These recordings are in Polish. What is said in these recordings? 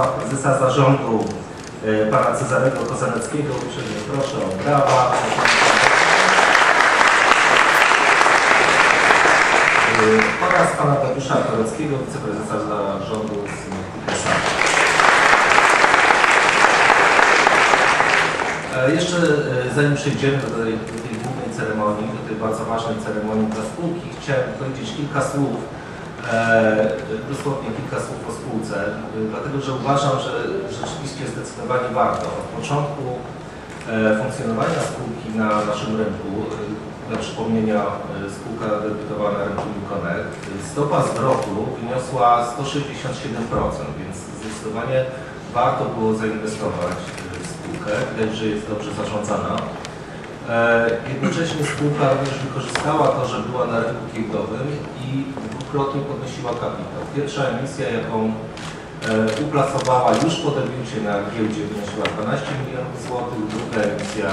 prezesa zarządu e, pana Cezarego Kozaneckiego. Uprzejmie proszę o brawa. E, oraz pana Dariusza Koreckiego, wiceprezesa zarządu z SA. E, Jeszcze zanim przejdziemy do tej, do tej głównej ceremonii, do tej bardzo ważnej ceremonii dla spółki, chciałem powiedzieć kilka słów, dosłownie kilka słów o spółce, e, dlatego że uważam, że rzeczywiście zdecydowanie warto. Od początku e, funkcjonowania spółki na naszym rynku, e, dla przypomnienia e, spółka debiutowana na rynku Uconnect, e, stopa zwrotu wyniosła 167%, więc zdecydowanie warto było zainwestować e, w spółkę, widać, że jest dobrze zarządzana. E, Jednocześnie spółka również wykorzystała to, że była na rynku giełdowym i dwukrotnie podnosiła kapitał. Pierwsza emisja, jaką e, uplasowała już po debiucie na giełdzie wynosiła 12 milionów złotych, druga emisja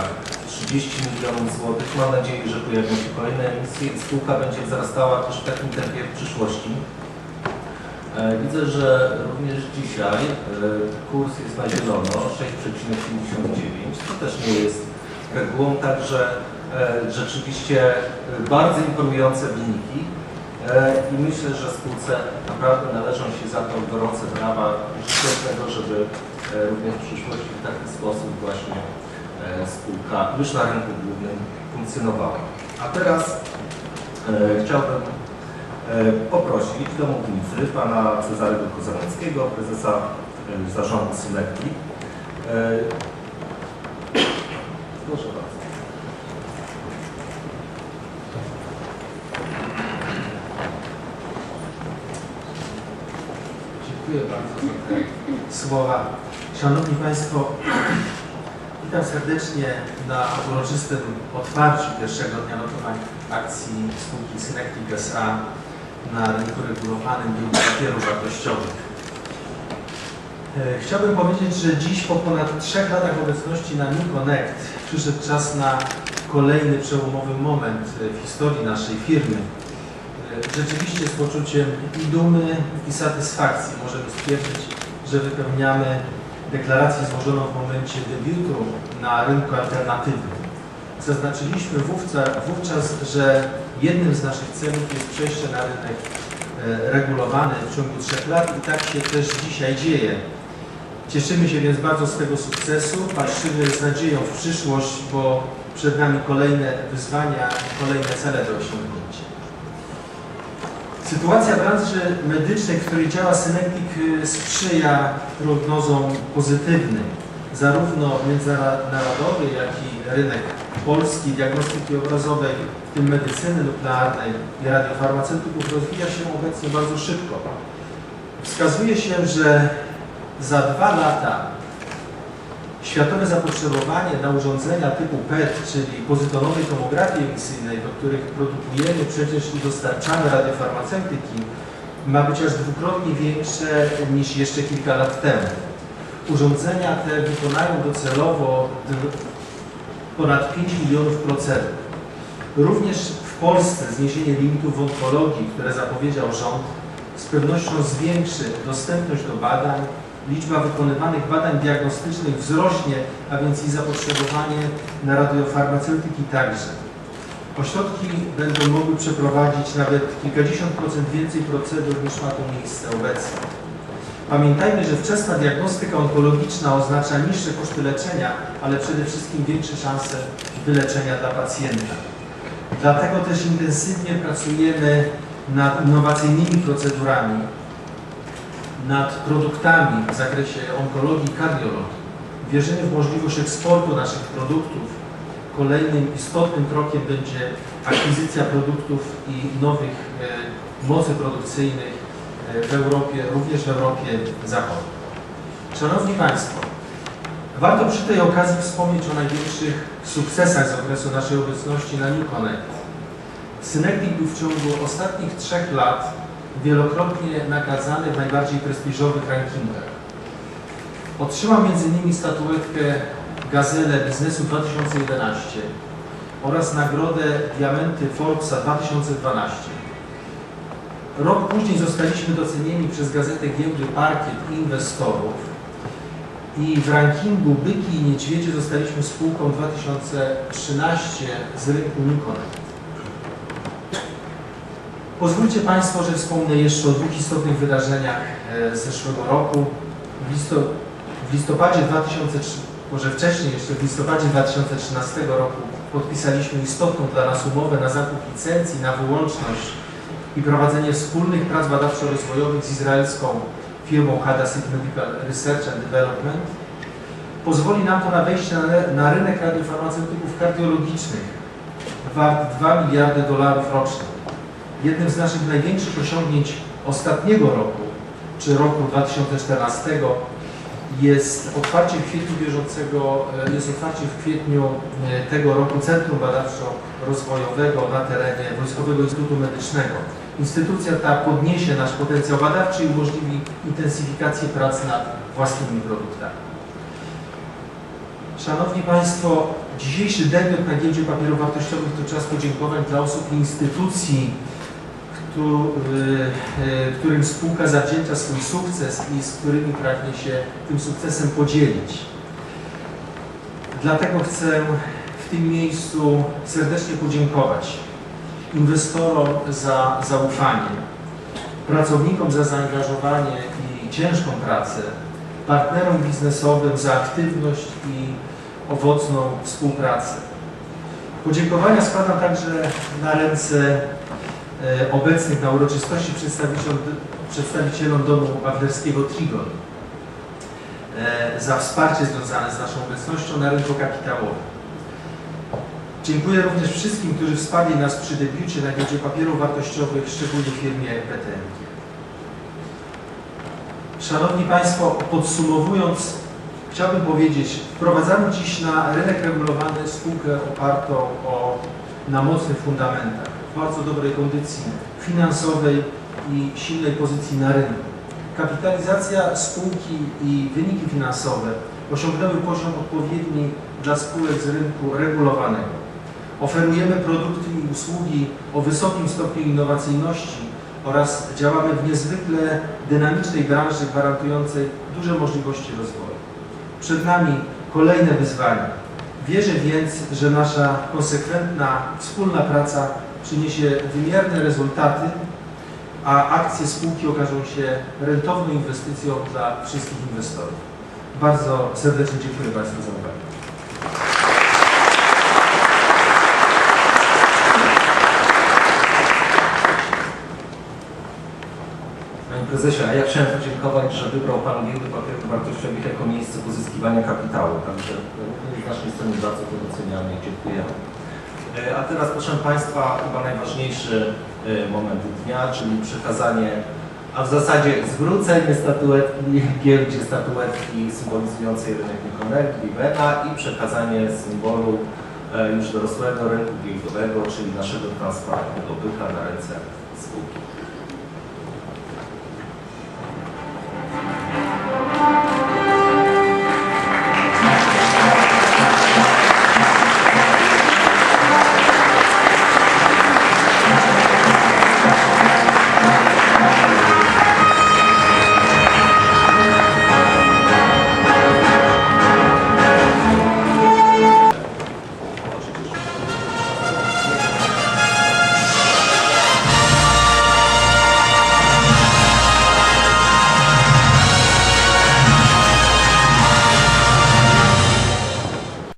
30 milionów złotych. Mam nadzieję, że pojawią się kolejne emisje i spółka będzie wzrastała też w takim tempie w przyszłości. E, Widzę, że również dzisiaj e, kurs jest na zielono 6,59. To też nie jest regułą, także rzeczywiście bardzo imponujące wyniki. E, I myślę, że spółce naprawdę należą się za to gorące brawa. Życzę tego, żeby e, również w przyszłości w taki sposób właśnie e, spółka już na rynku głównym funkcjonowała. A teraz chciałbym poprosić do mównicy pana Cezarego Kozaneckiego, prezesa zarządu. E, Proszę bardzo. Dziękuję bardzo za te słowa. Szanowni Państwo, witam serdecznie na uroczystym otwarciu pierwszego dnia notowań akcji spółki Synectic SA na rynku regulowanym papierów wartościowych. E, Chciałbym powiedzieć, że dziś po ponad trzech latach obecności na New Connect przyszedł czas na kolejny przełomowy moment e, w historii naszej firmy. Rzeczywiście z poczuciem i dumy, i satysfakcji możemy stwierdzić, że wypełniamy deklarację złożoną w momencie debiutu na rynku alternatywnym. Zaznaczyliśmy wówczas, wówczas, że jednym z naszych celów jest przejście na rynek e, regulowany w ciągu trzech lat i tak się też dzisiaj dzieje. Cieszymy się więc bardzo z tego sukcesu, patrzymy z nadzieją w przyszłość, bo przed nami kolejne wyzwania i kolejne cele do osiągnięcia. Sytuacja branży medycznej, w której działa Synectic, y, sprzyja prognozom pozytywnym. Zarówno międzynarodowy, jak i rynek polski diagnostyki obrazowej, w tym medycyny nuklearnej i radiofarmaceutyków rozwija się obecnie bardzo szybko. Wskazuje się, że za dwa lata światowe zapotrzebowanie na urządzenia typu PET, czyli pozytonowej tomografii emisyjnej, do których produkujemy przecież i dostarczamy radiofarmaceutyki, ma być aż dwukrotnie większe niż jeszcze kilka lat temu. Urządzenia te wykonają docelowo ponad 5 milionów procedur. Również w Polsce zniesienie limitów w onkologii, które zapowiedział rząd, z pewnością zwiększy dostępność do badań, liczba wykonywanych badań diagnostycznych wzrośnie, a więc i zapotrzebowanie na radiofarmaceutyki także. Ośrodki będą mogły przeprowadzić nawet kilkadziesiąt procent więcej procedur niż ma to miejsce obecnie. Pamiętajmy, że wczesna diagnostyka onkologiczna oznacza niższe koszty leczenia, ale przede wszystkim większe szanse wyleczenia dla pacjenta. Dlatego też intensywnie pracujemy nad innowacyjnymi procedurami, nad produktami w zakresie onkologii i kardiologii. Wierzymy w możliwość eksportu naszych produktów. Kolejnym istotnym krokiem będzie akwizycja produktów i nowych e, mocy produkcyjnych e, w Europie, również w Europie Zachodniej. Szanowni Państwo, warto przy tej okazji wspomnieć o największych sukcesach z okresu naszej obecności na New Connect. Synectic był w ciągu ostatnich trzech lat wielokrotnie nagradzany w najbardziej prestiżowych rankingach. Otrzymał m.in. statuetkę Gazelle Biznesu 2011 oraz nagrodę Diamenty Forbesa 2012. Rok później zostaliśmy docenieni przez gazetę Giełdy Parkiet i inwestorów i w rankingu Byki i Niedźwiedzie zostaliśmy spółką 2013 z rynku Nikonet. Pozwólcie Państwo, że wspomnę jeszcze o dwóch istotnych wydarzeniach e, zeszłego roku. W, listo, w listopadzie 2003, może wcześniej jeszcze, w listopadzie 2013 roku podpisaliśmy istotną dla nas umowę na zakup licencji na wyłączność i prowadzenie wspólnych prac badawczo-rozwojowych z izraelską firmą Hadassah Medical Research and Development. Pozwoli nam to na wejście na, na rynek radiofarmaceutyków kardiologicznych wart 2 miliardy dolarów rocznie. Jednym z naszych największych osiągnięć ostatniego roku, czy roku 2014, jest otwarcie w kwietniu bieżącego, e, jest otwarcie w kwietniu e, tego roku Centrum Badawczo-Rozwojowego na terenie Wojskowego Instytutu Medycznego. Instytucja ta podniesie nasz potencjał badawczy i umożliwi intensyfikację prac nad własnymi produktami. Szanowni Państwo, dzisiejszy debiut na giełdzie papierów wartościowych to czas podziękowań dla osób i instytucji, którym spółka zawdzięcza swój sukces i z którymi pragnie się tym sukcesem podzielić. Dlatego chcę w tym miejscu serdecznie podziękować inwestorom za zaufanie, pracownikom za zaangażowanie i ciężką pracę, partnerom biznesowym za aktywność i owocną współpracę. Podziękowania składam także na ręce e, obecnych na uroczystości przedstawicielom, Domu Wagnerskiego Trigon e, za wsparcie związane z naszą obecnością na rynku kapitałowym. Dziękuję również wszystkim, którzy wsparli nas przy debiucie na giełdzie papierów wartościowych, szczególnie firmie PTM. Szanowni Państwo, podsumowując, chciałbym powiedzieć, wprowadzamy dziś na rynek regulowany spółkę opartą o, na mocnych fundamentach, bardzo dobrej kondycji finansowej i silnej pozycji na rynku. Kapitalizacja spółki i wyniki finansowe osiągnęły poziom odpowiedni dla spółek z rynku regulowanego. Oferujemy produkty i usługi o wysokim stopniu innowacyjności oraz działamy w niezwykle dynamicznej branży gwarantującej duże możliwości rozwoju. Przed nami kolejne wyzwania. Wierzę więc, że nasza konsekwentna, wspólna praca przyniesie wymierne rezultaty, a akcje spółki okażą się rentowną inwestycją dla wszystkich inwestorów. Bardzo serdecznie dziękuję Państwu za uwagę. Prezesie, a ja chciałem podziękować, że wybrał Pan giełdę papierów wartościowych jako miejsce pozyskiwania kapitału. Także z naszej strony bardzo to doceniamy i dziękujemy. E, A teraz proszę Państwa chyba najważniejszy e, moment dnia, czyli przekazanie, a w zasadzie zwrócenie statuetki giełdzie statuetki symbolizującej rynek Nikonergi, Livena i przekazanie symbolu e, już dorosłego rynku giełdowego, czyli naszego transparentnego byka na ręce spółki.